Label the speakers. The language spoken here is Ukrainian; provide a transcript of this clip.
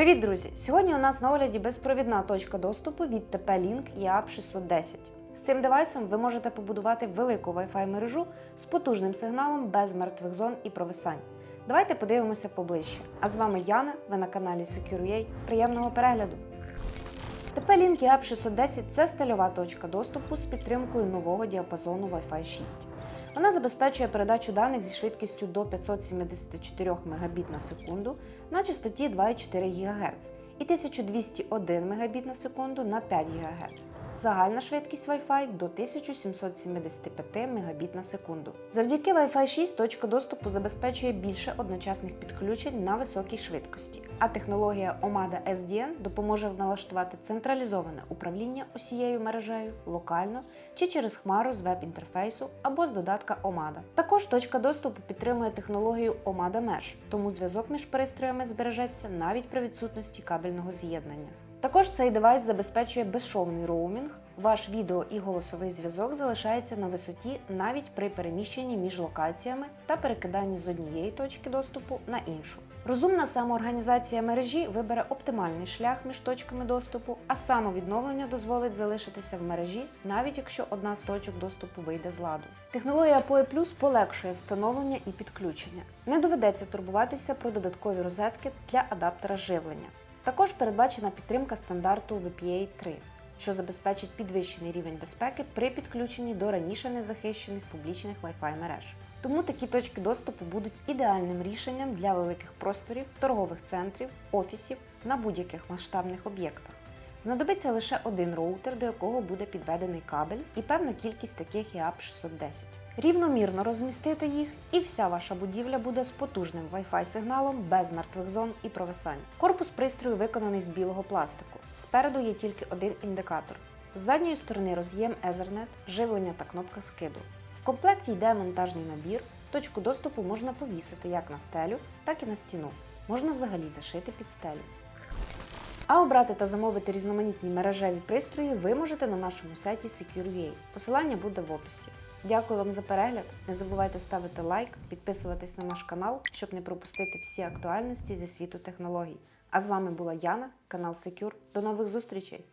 Speaker 1: Привіт, друзі! Сьогодні у нас на огляді безпровідна точка доступу від TP-Link EAP 610. З цим девайсом ви можете побудувати велику Wi-Fi мережу з потужним сигналом без мертвих зон і провисань. Давайте подивимося поближче. А з вами Яна, ви на каналі SecureUA. Приємного перегляду! TP-Link App 610 це стильова точка доступу з підтримкою нового діапазону Wi-Fi 6. Вона забезпечує передачу даних зі швидкістю до 574 Мбіт на секунду на частоті 2,4 ГГц і 1201 Мбіт на секунду на 5 ГГц. Загальна швидкість Wi-Fi до 1775 Мбіт на секунду. Завдяки Wi-Fi 6 точка доступу забезпечує більше одночасних підключень на високій швидкості, а технологія OMADA SDN допоможе налаштувати централізоване управління усією мережею локально чи через хмару з веб-інтерфейсу або з додатка OMADA. Також точка доступу підтримує технологію OMADA Mesh, тому зв'язок між пристроями збережеться навіть при відсутності кабельного з'єднання. Також цей девайс забезпечує безшовний роумінг. Ваш відео і голосовий зв'язок залишається на висоті навіть при переміщенні між локаціями та перекиданні з однієї точки доступу на іншу. Розумна самоорганізація мережі вибере оптимальний шлях між точками доступу, а самовідновлення дозволить залишитися в мережі, навіть якщо одна з точок доступу вийде з ладу. Технологія PoE Plus полегшує встановлення і підключення. Не доведеться турбуватися про додаткові розетки для адаптера живлення. Також передбачена підтримка стандарту VPA 3, що забезпечить підвищений рівень безпеки при підключенні до раніше незахищених публічних Wi-Fi мереж. Тому такі точки доступу будуть ідеальним рішенням для великих просторів, торгових центрів, офісів на будь-яких масштабних об'єктах. Знадобиться лише один роутер, до якого буде підведений кабель, і певна кількість таких EAP 610. Рівномірно розмістити їх, і вся ваша будівля буде з потужним Wi-Fi сигналом без мертвих зон і провисань. Корпус пристрою виконаний з білого пластику. Спереду є тільки один індикатор. З задньої сторони роз'єм Ethernet, живлення та кнопка скиду. В комплекті йде монтажний набір. Точку доступу можна повісити як на стелю, так і на стіну. Можна взагалі зашити під стелю. А обрати та замовити різноманітні мережеві пристрої ви можете на нашому сайті SecureUA. Посилання буде в описі. Дякую вам за перегляд. Не забувайте ставити лайк, підписуватись на наш канал, щоб не пропустити всі актуальності зі світу технологій. А з вами була Яна, канал Secure. До нових зустрічей!